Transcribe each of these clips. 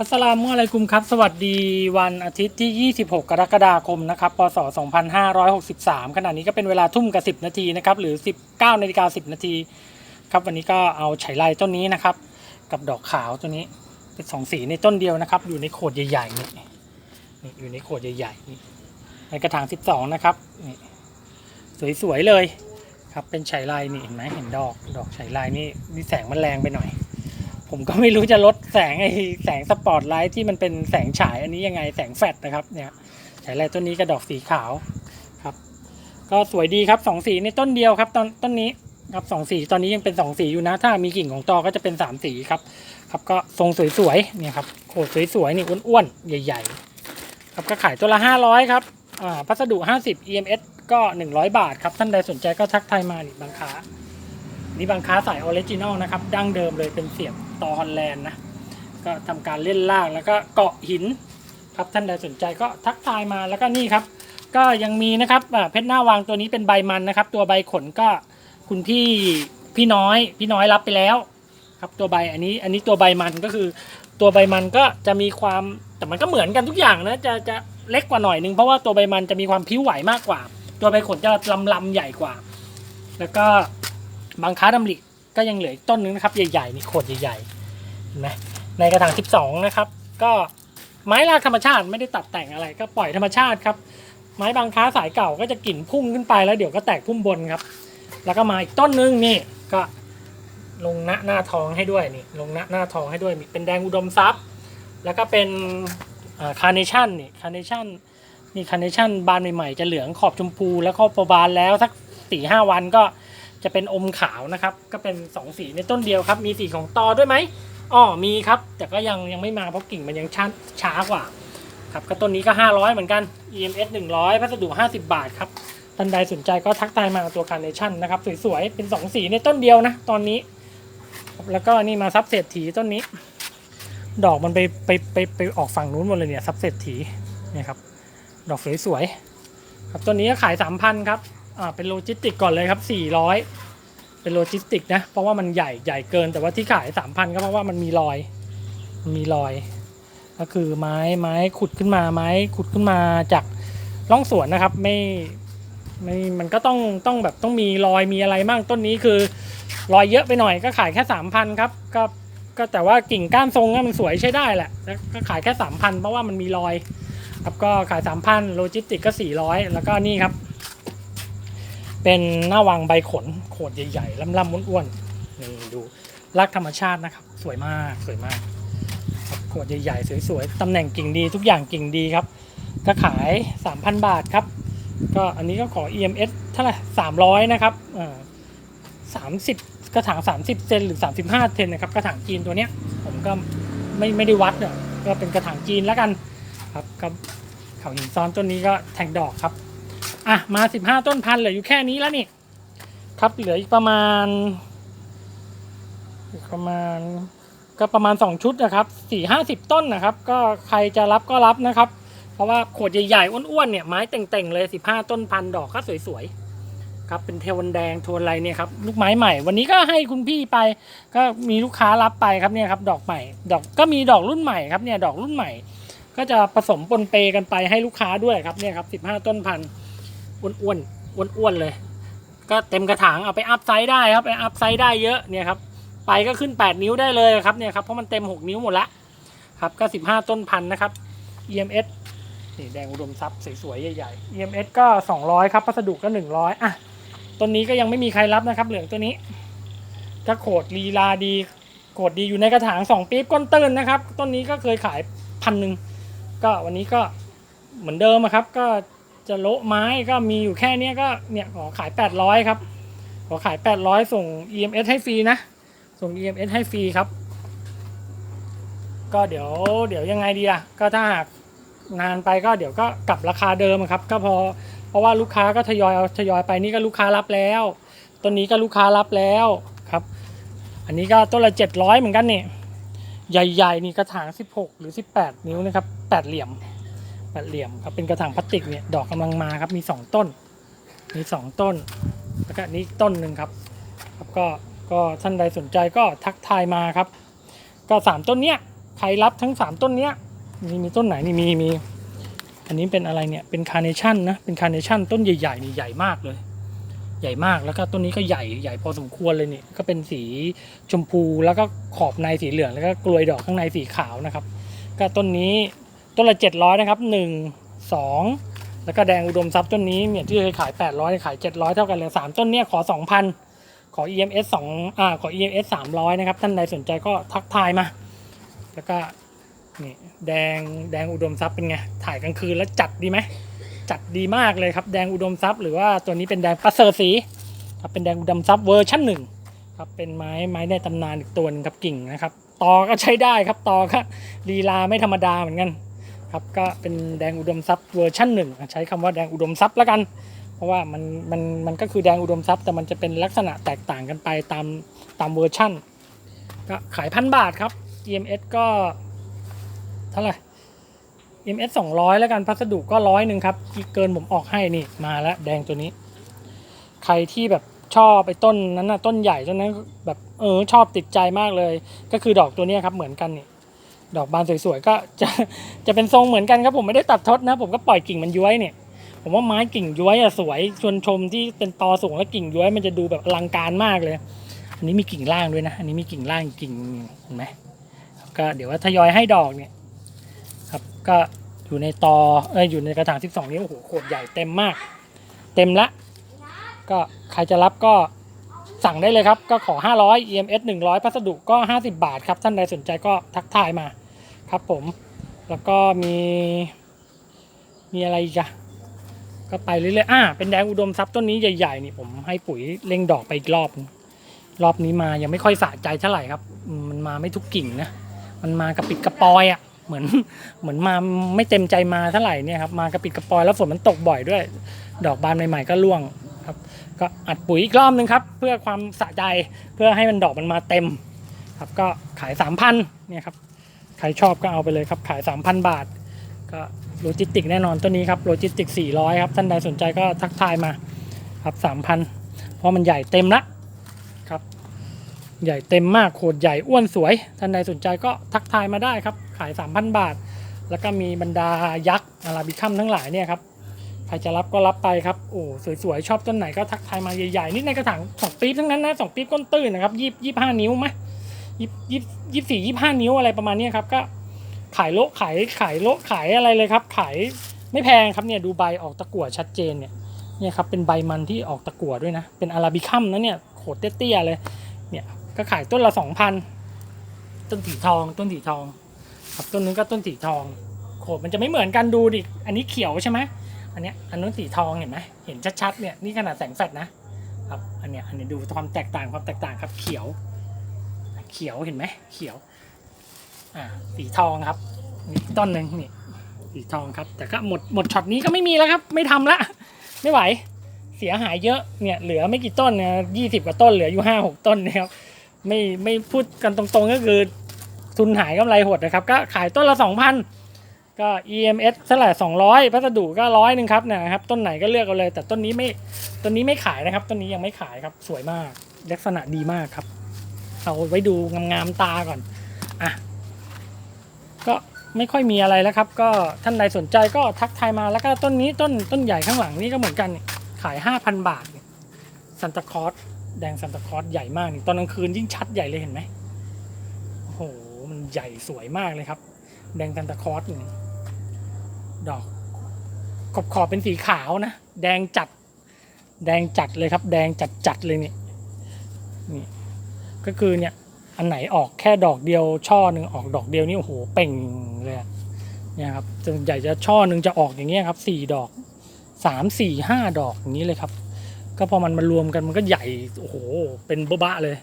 อัสลามุอะลัยกุมครับ สวัสดีวันอาทิตย์ที่ 26 กรกฎาคมนะครับ พศ 2563 ขณะนี้ก็เป็นเวลาทุ่มกับ 10 นาทีนะครับ หรือ 19นาฬิกา10 นาทีครับ วันนี้ก็เอาไฉไลต้นนี้นะครับ กับดอกขาวตัวนี้ เป็นสองสีในต้นเดียวนะครับ อยู่ในโขดใหญ่ๆนี่นี่อยู่ในโขดใหญ่ๆนี่ในกระถาง 12 นะครับนี่สวยๆเลยครับ เป็นไฉไลนี่เห็นไหมเห็นดอก ดอกไฉไลนี่นี่แสงมันแรงไปหน่อย ผมก็ไม่รู้จะลดแสงไอ้แสงสปอตไลท์ที่มันเป็นแสงฉายอันนี้ยังไงแสงแฟลชนะครับเนี่ยไฉไลต้นนี้กระดอกสีขาวครับ ก็สวยดีครับสองสีในต้นเดียวครับต้นต้นนี้ครับสองสีตอนนี้ยังเป็นสองสีอยู่นะ ถ้ามีกิ่งของตอก็จะเป็นสามสีครับ ครับก็ทรงสวยๆเนี่ยครับโขดสวยๆนี่อ้วนๆ ใหญ่ๆ ครับก็ขายตัวละห้าร้อยครับอ่าพัสดุ50 EMS ก็100บาทครับ ท่านใดสนใจก็ทักทายมานี่บางค้านี่บางค้าสายออริจินอลนะครับ ดั้งเดิมเลยเป็นเสียบ ต่อฮอลแลนด์นะ ก็ทำการเล่นล่างแล้วก็เกาะหินครับท่านใดสนใจก็ทักทายมาแล้วก็นี่ครับ ก็ยังมีนะครับอ่าเพชรหน้าวางตัวนี้เป็นใบมันนะครับ ตัวใบขนก็คุณพี่พี่น้อยพี่น้อยรับไปแล้วครับตัวใบอันนี้อันนี้ตัวใบมันก็คือตัวใบมันก็จะมีความแต่มันก็เหมือนกันทุกอย่างนะจะจะเล็กกว่าหน่อยนึงเพราะว่าตัวใบมันจะมีความพิ้วไหวมากกว่า ตัวใบขนจะลำลำใหญ่กว่า แล้วก็บางค้าดำริ ก็ยังเหลืออีกต้นนึงนะครับ ใหญ่ๆนี่โขดใหญ่ๆเห็นไหมในกระถาง 12 นะครับ ก็ไม้รากธรรมชาติไม่ได้ตัดแต่งอะไร ก็ปล่อยธรรมชาติครับไม้บางค้าสายเก่าก็จะกลิ่นพุ่งขึ้นไปแล้วเดี๋ยวก็แตกพุ่มบนครับ แล้วก็มาอีกต้นนึงนี่ก็ลงหน้าหน้าทองให้ด้วยนี่ลงหน้าหน้าทองให้ด้วยมีเป็นแดงอุดมทรัพย์ แล้วก็เป็นคาร์เนชั่นนี่คาร์เนชั่นนี่คาร์เนชั่นบานใหม่ๆจะเหลืองขอบชมพูแล้วก็พอบานแล้วสักสี่ห้าวันก็ จะเป็นอมขาวนะครับ ก็เป็นสองสีในต้นเดียวครับ มีสีของตอด้วยไหมอ๋อมีครับ แต่ก็ยังยังไม่มาเพราะกิ่งมันยังช้าช้ากว่าครับก็ต้นนี้ก็ 500 เหมือนกัน EMS 100พัสดุ 50 บาทครับท่านใดสนใจก็ทักทายมาตัวคาร์เนชั่นนะครับ สวยๆ เป็น 2 สีในต้นเดียวนะ ตอนนี้ แล้วก็นี่มาซับเศรษฐีต้นนี้ ดอกมันไปไปไปไปออกฝั่งนู้นหมดเลยเนี่ยซับเศรษฐีเนี่ยครับ ดอกสวยๆครับต้นนี้ก็ขาย 3,000ครับ อ่าเป็นโลจิสติกก่อนเลยครับ 400 เป็นโลจิสติกนะ เพราะว่ามันใหญ่ใหญ่เกินแต่ว่าที่ขาย 3,000 ก็เพราะว่ามันมีรอยมีรอย ก็คือไม้ไม้ขุดขึ้นมาไม้ขุดขึ้นมาจากร่องสวนนะครับ ไม่ไม่มันก็ต้องต้องแบบต้องมีรอยมีอะไรมั่งต้นนี้คือรอยเยอะไปหน่อยก็ขายแค่สามพันครับก็ก็แต่ว่ากิ่งก้านทรงมันสวยใช้ได้แหละแล้วก็ขายแค่สามพันเพราะว่ามันมีรอย ครับก็ขายสามพันโลจิสติกก็สี่ร้อยแล้วก็นี่ครับ เป็นหน้าวางใบขนโขดใหญ่ๆล่ำๆอ้วนๆนี่ดูรักธรรมชาตินะครับ สวยมากสวยมากครับขดใหญ่ๆสวยๆตำแหน่งกิ่งดีทุกอย่างกิ่งดีครับก็ขาย 3,000 บาทครับ ก็อันนี้ก็ขอ EMS เท่าไหร่300 นะครับอ่า30กระถาง 30 เซนหรือ 35 เซนนะครับกระถางจีนตัวเนี้ยผมก็ไม่ไม่ได้วัดอะก็เป็นกระถางจีนแล้วกันครับกับเขาหินซ้อนต้นนี้ก็แทงดอกครับ อะมา15ต้นพันเหลืออยู่แค่นี้แล้วนี่ ครับเหลืออีกประมาณประมาณก็ประมาณ 2 ชุดนะครับสี่ห้าสิบต้นนะครับ ก็ใครจะรับก็รับนะครับ เพราะว่าขวดใหญ่ๆอ้วนๆเนี่ยไม้เต่งๆเลย 15 ต้นพันดอกก็สวยๆครับเป็นเทวันแดงทวนอะไรเนี่ยครับลูกไม้ใหม่ วันนี้ก็ให้คุณพี่ไป ก็มีลูกค้ารับไปครับเนี่ยครับดอกใหม่ ดอกก็มีดอกรุ่นใหม่ครับเนี่ยดอกรุ่นใหม่ ก็จะผสมปนเปกันไปให้ลูกค้าด้วยครับเนี่ยครับ15 ต้นพัน อ้วนๆอ้วนๆเลย ก็เต็มกระถางเอาไปอัพไซด์ได้ครับไปอัพไซด์ได้เยอะเนี่ยครับไปก็ขึ้น 8 นิ้วได้เลยครับเนี่ยครับเพราะมันเต็ม 6 นิ้วหมดละครับก็15 ต้นพันธุ์นะครับ EMS นี่แดงอุดมทรัพย์สวยๆใหญ่ๆ EMS ก็ 200 ครับพัสดุก็ 100อะต้นนี้ก็ยังไม่มีใครรับนะครับ เหลืองตัวนี้ถ้าโขดลีลาดีโขดดีอยู่ในกระถาง2ปี๊บก้นตื้นนะครับ ต้นนี้ก็เคยขายพันหนึ่งก็วันนี้ก็เหมือนเดิมครับ ก็ จะโละไม้ก็มีอยู่แค่เนี้ยก็เนี่ยขอขาย 800 ครับ ขอขาย 800 ส่ง EMS ให้ฟรีนะ ส่ง EMS ให้ฟรีครับ ก็เดี๋ยวเดี๋ยวยังไงดีอะก็ถ้าหากนานไปก็เดี๋ยวก็กลับราคาเดิมครับ ก็พอเพราะว่าลูกค้าก็ทยอยเอาทยอยไปนี่ก็ลูกค้ารับแล้วต้นนี้ก็ลูกค้ารับแล้วครับ อันนี้ก็ต้นละ 700 เหมือนกันนี่ใหญ่ๆนี่กระถาง 16 หรือ 18 นิ้วนะครับแปดเหลี่ยม แปดเหลี่ยมครับเป็นกระถางพลาสติกเนี่ยดอกกำลังมาครับมี 2 ต้น มี 2 ต้น แล้วก็นี้ต้นหนึ่งครับครับก็ก็ท่านใดสนใจก็ทักทายมาครับ ก็สามต้นเนี้ยใครรับทั้งสามต้นเนี้ยมีมีต้นไหนนี่มีมีอันนี้เป็นอะไรเนี่ยเป็นคาร์เนชั่นนะเป็นคาร์เนชั่นต้นใหญ่ๆนี่ใหญ่มากเลย ใหญ่มากแล้วก็ต้นนี้ก็ใหญ่ใหญ่พอสมควรเลยนี่ก็เป็นสีชมพูแล้วก็ขอบในสีเหลืองแล้วก็กลวยดอกข้างในสีขาวนะครับ ก็ต้นนี้ ต้นละ700นะครับ1 2แล้วก็แดงอุดมทรัพย์ต้นนี้เนี่ยที่เคยขาย800ขาย700เท่ากันเลยสามต้นเนี่ยขอ2,000ขอ EMS 2อ่าขอ EMS 300นะครับท่านใดสนใจก็ทักทายมา แล้วก็นี่แดงแดงอุดมทรัพย์เป็นไงถ่ายกลางคืนแล้วจัดดีไหมจัดดีมากเลยครับแดงอุดมทรัพย์ หรือว่าตัวนี้เป็นแดงประเสริฐสีครับเป็นแดงอุดมทรัพย์เวอร์ชั่นหนึ่งครับเป็นไม้ไม้ในตำนานอีกตัวหนึงครับกิ่งนะครับตอก็ใช้ได้ครับตอก็ลีลาไม่ธรรมดาเหมือนกัน ครับก็เป็นแดงอุดมทรัพย์เวอร์ชั่นหนึ่งใช้คำว่าแดงอุดมทรัพย์แล้วกัน เพราะว่ามันมันมันก็คือแดงอุดมทรัพย์แต่มันจะเป็นลักษณะแตกต่างกันไปตามตามเวอร์ชั่นก็ขายพันบาทครับ EMS ก็เท่าไหร่ EMS 200 แล้วกันพัสดุก็ร้อยหนึ่งครับเกินผมออกให้นี่มาแล้วแดงตัวนี้ ใครที่แบบชอบไอ้ต้นนั้นนะต้นใหญ่ต้นนั้นแบบเออชอบติดใจมากเลย ก็คือดอกตัวนี้ครับเหมือนกันนี่ ดอกบานสวยๆก็จะจะเป็นทรงเหมือนกันครับผมไม่ได้ตัดทดนะ ผมก็ปล่อยกิ่งมันย้วยเนี่ย ผมว่าไม้กิ่งย้วยอะสวยชวนชมที่เป็นตอสูงและกิ่งย้วยมันจะดูแบบอลังการมากเลย อันนี้มีกิ่งล่างด้วยนะ อันนี้มีกิ่งล่างกิ่งเห็นไหมก็เดี๋ยวว่าทยอยให้ดอกเนี่ยครับก็อยู่ในตอเอออยู่ในกระถาง 12 นิ้วโอ้โหโคตรใหญ่เต็มมาก เต็มละ ก็ใครจะรับก็ สั่งได้เลยครับ ก็ขอ 500 EMS 100 พัสดุก็ 50 บาทครับท่านใดสนใจก็ทักทายมาครับผม แล้วก็มีมีอะไรอีกอะก็ไปเรื่อยๆอ่าเป็นแดงอุดมทรัพย์ต้นนี้ใหญ่ๆนี่ผมให้ปุ๋ยเล็งดอกไปอีกรอบ รอบนี้มายังไม่ค่อยสะใจเท่าไหร่ครับมมันมาไม่ทุกกิ่งนะ มันมากระปิดกระปอยอะ่ะเหมือนเหมือนมาไม่เต็มใจมาเท่าไหร่เนี่ยครับมากระปิดกระปอยแล้วฝนมันตกบ่อยด้วย ดอกบานใหม่ๆก็ร่วง ครับ ก็อัดปุ๋ยอีกรอบนึงครับ เพื่อความสะใจเพื่อให้มันดอกมันมาเต็มครับ ก็ขาย 3,000เนี่ยครับใครชอบก็เอาไปเลยครับ ขาย 3,000 บาท ก็โลจิสติกแน่นอนตัวนี้ครับโลจิสติก 400 ครับ ท่านใดสนใจก็ทักทายมาครับ 3,000 เพราะมันใหญ่เต็มละครับ ใหญ่เต็มมากโคตรใหญ่อ้วนสวย ท่านใดสนใจก็ทักทายมาได้ครับ ขาย 3,000 บาท แล้วก็มีบรรดายักษ์อาราบิคัมทั้งหลายเนี่ยครับ ใครจะรับก็รับไปครับโอ้สวยๆชอบต้นไหนก็ทักทายมาใหญ่ๆนี่ในกระถางสองปี๊บทั้งนั้นนะสองปี๊บก้นตื้นนะครับยี่ยี่ห้านิ้วไหมยี่ยี่ยี่สี่ยี่ห้านิ้วอะไรประมาณนี้ครับก็ขายโลขายขายโลขายอะไรเลยครับ ขายไม่แพงครับเนี่ยดูใบออกตะกั่วชัดเจนเนี่ยเนี่ยครับเป็นใบมันที่ออกตะกั่วด้วยนะ เป็นอาราบิคัมนะเนี่ยโขดเตี้ยๆเลยเนี่ยก็ขายต้นละสองพันต้นสีทอง ต้นสีทอง ครับต้นนึงก็ต้นสีทอง โขดมันจะไม่เหมือนกันดูดิอันนี้เขียวใช่ไหม อันเนี้ยอันนู้นสีทองเห็นไหมเห็นชัดๆเนี่ยนี่ขนาดแสงแฟลชนะครับอันเนี้ยอันนี้ดูความแตกต่างความแตกต่างครับเขียว เขียวเห็นไหมเขียวอ่าสีทองครับนี่ต้นหนึ่งนี่สีทองครับ แต่ก็หมดหมดช็อตนี้ก็ไม่มีแล้วครับ ไม่ทำละ ไม่ไหว เสียหายเยอะเนี่ยเหลือไม่กี่ต้นนี่ยยี่สิบกว่าต้นเหลืออยู่ห้าหกต้นนะครับไม่ไม่พูดกันตรงๆก็คือทุนหายกำไรหดนะครับ ก็ขายต้นละสองพัน ก็ EMS เท่าไหร่สองร้อยพัสดุก็ร้อยหนึ่งครับเนะครับ ต้นไหนก็เลือกเอาเลย แต่ต้นนี้ไม่ต้นนี้ไม่ขายนะครับ ต้นนี้ยังไม่ขายครับ สวยมาก ลักษณะดีมากครับ เอาไว้ดูงามๆตาก่อนอะก็ไม่ค่อยมีอะไรแล้วครับ ก็ท่านใดสนใจก็ทักทายมาแล้วก็ต้นนี้ต้นต้นใหญ่ข้างหลังนี่ก็เหมือนกันขายห้าพันบาทซันตาคอสแดงซันตาคอสใหญ่มากนี่ตอนกลางคืนยิ่งชัดใหญ่เลยเห็นไหมโอ้โหมันใหญ่สวยมากเลยครับ แดงซันตาคอสนี่ ดอก ขอบขอบเป็นสีขาวนะ แดงจัด แดงจัดเลยครับ แดงจัดจัดเลยนี่นี่ ก็คือเนี่ย อันไหนออกแค่ดอกเดียว ช่อหนึ่งออกดอกเดียวนี่โอ้โหเป่งเลยเนี่ยครับส่วนใหญ่จะช่อหนึ่งจะออกอย่างเงี้ยครับสี่ดอกสามสี่ห้าดอกอย่างนี้เลยครับ ก็พอมันมารวมกันมันก็ใหญ่โอ้โหเป็นโบ๊ะเลย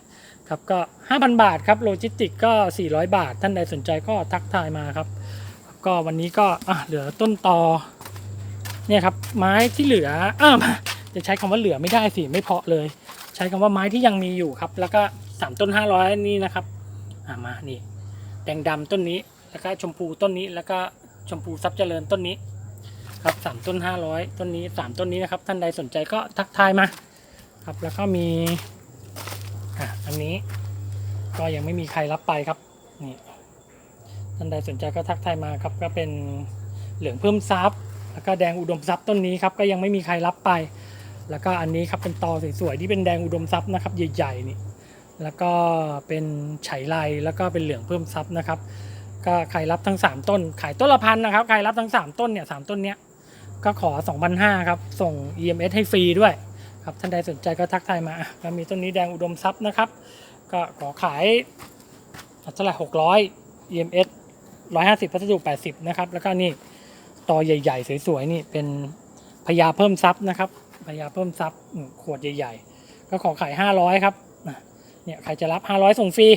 ครับก็ 5,000 บาทครับโลจิสติกก็ 400 บาท ท่านใดสนใจก็ทักทายมาครับ ก็วันนี้ก็อะเหลือต้นตอเนี่ยครับไม้ที่เหลืออ้าวจะใช้คำว่าเหลือไม่ได้สิไม่เพาะเลย ใช้คำว่าไม้ที่ยังมีอยู่ครับ แล้วก็สามต้นห้าร้อยนี่นะครับอ่ามานี่แดงดำต้นนี้แล้วก็ชมพูต้นนี้แล้วก็ชมพูทรัพย์เจริญต้นนี้ ครับสามต้นห้าร้อยต้นนี้สามต้นนี้นะครับ ท่านใดสนใจก็ทักทายมาครับแล้วก็มีอะอันนี้ก็ยังไม่มีใครรับไปครับนี่านใดสนใจก็ทักทายมาครับก็เป็นเหลืองเพิ่มซับแล้วก็แดงอุดมทรัพย์ต้นนี้ครับก็ยังไม่มีใครรับไป แล้วก็อันนี้ครับเป็นตอสวยๆที่เป็นแดงอุดมทรัพย์นะครับใหญ่ๆนี่แล้วก็เป็นไฉไลแล้วก็เป็นเหลืองเพิ่มทรัพย์นะครับ ก็ใครรับทั้ง 3 ต้น ขายต้นละพันนะครับใครรับทั้ง 3 ต้นเนี่ยสต้นเนี้ยก็ขอ2,500ครับส่ง EMS ให้ฟรีด้วยครับท่านใดสนใจก็ทักทายมาแล้วมีต้นนี้แดงอุดมทรัพย์นะครับ ก็ขอขายเท่าไหร่600 EMS 150พัสดุ80นะครับ แล้วก็นี่ตอใหญ่ ๆ สวย ๆ นี่เป็นพญาเพิ่มทรัพย์นะครับพญาเพิ่มทรัพย์ขวดใหญ่ ๆ ก็ขอขาย500ครับเนี่ยใครจะรับ500ส่งฟรี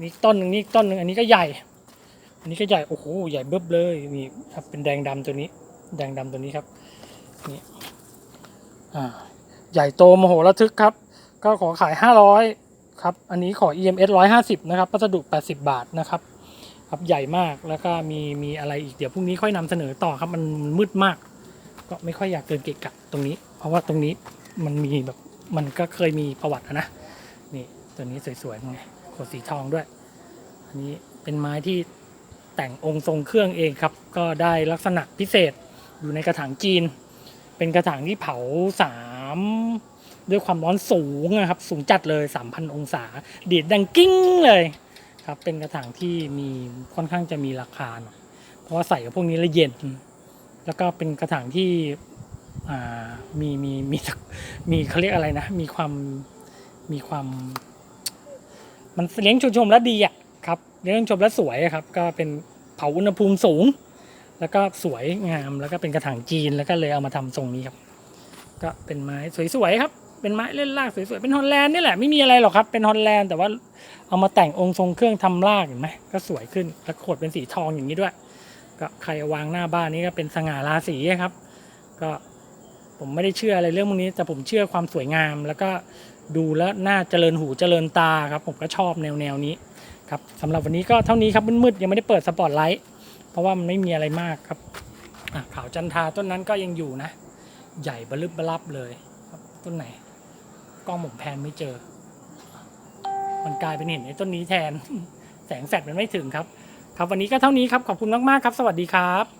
นี่ต้นหนึ่งนี่ต้นหนึ่งอันนี้ก็ใหญ่ อันนี้ก็ใหญ่โอ้โหใหญ่เบิบเลยนี่ครับเป็นแดงดำตัวนี้ แดงดำตัวนี้ครับนี่อ่าใหญ่โตมโหระทึกครับ ก็ขอขาย500ครับ อันนี้ขอ EMS 150 นะครับพัสดุ 80 บาทนะครับ ครับใหญ่มากแล้วก็มีมีอะไรอีกเดี๋ยวพรุ่งนี้ค่อยนำเสนอต่อครับมันมืดมาก ก็ไม่ค่อยอยากเดินเกะกะตรงนี้ เพราะว่าตรงนี้มันมีแบบมันก็เคยมีประวัตินะนี่ตัวนี้สวยๆไงขวดสีทองด้วย อันนี้เป็นไม้ที่แต่งองค์ทรงเครื่องเองครับ ก็ได้ลักษณะพิเศษอยู่ในกระถางจีน เป็นกระถางที่เผาสามด้วยความร้อนสูงนะครับ สูงจัดเลย 3,000 องศา ดีดดังกิ้งเลย ครับ เป็นกระถางที่มีค่อนข้างจะมีราคาหน่อยเพราะว่าใส่กับพวกนี้แล้วเย็น แล้วก็เป็นกระถางที่มีมีมีมีเขาเรียกอะไรนะ มีความมีความ มันเลี้ยงชมๆแล้วดีอะครับเลี้ยงชมแล้วสวยครับ ก็เป็นเผาอุณหภูมิสูง แล้วก็สวยงามแล้วก็เป็นกระถางจีนแล้วก็เลยเอามาทำทรงนี้ครับ ก็เป็นไม้สวยๆครับ เป็นไม้เล่นรากสวยๆเป็นฮอลแลนด์นี่แหละไม่มีอะไรหรอกครับเป็นฮอลแลนด์แต่ว่าเอามาแต่งองค์ทรงเครื่องทำรากเห็นไหมก็สวยขึ้นแล้วขดเป็นสีทองอย่างนี้ด้วย ก็ใครวางหน้าบ้านนี้ก็เป็นสง่าราศีครับ ก็ผมไม่ได้เชื่ออะไรเรื่องพวกนี้ แต่ผมเชื่อความสวยงาม แล้วก็ดูแล้วน่าเจริญหูเจริญตาครับ ผมก็ชอบแนวแนวนี้ครับสำหรับวันนี้ก็เท่านี้ครับมืดๆยังไม่ได้เปิดสปอตไลท์เพราะว่ามันไม่มีอะไรมากครับอะขาวจันทาต้นนั้นก็ยังอยู่นะ ใหญ่บลึบบลับเลยครับต้นไหน กล้องผมแพนไม่เจอ มันกลายเป็นเห็นไอ้ต้นนี้แทน แสงแฟลชมันไม่ถึงครับ ครับวันนี้ก็เท่านี้ครับ ขอบคุณมากๆครับ สวัสดีครับ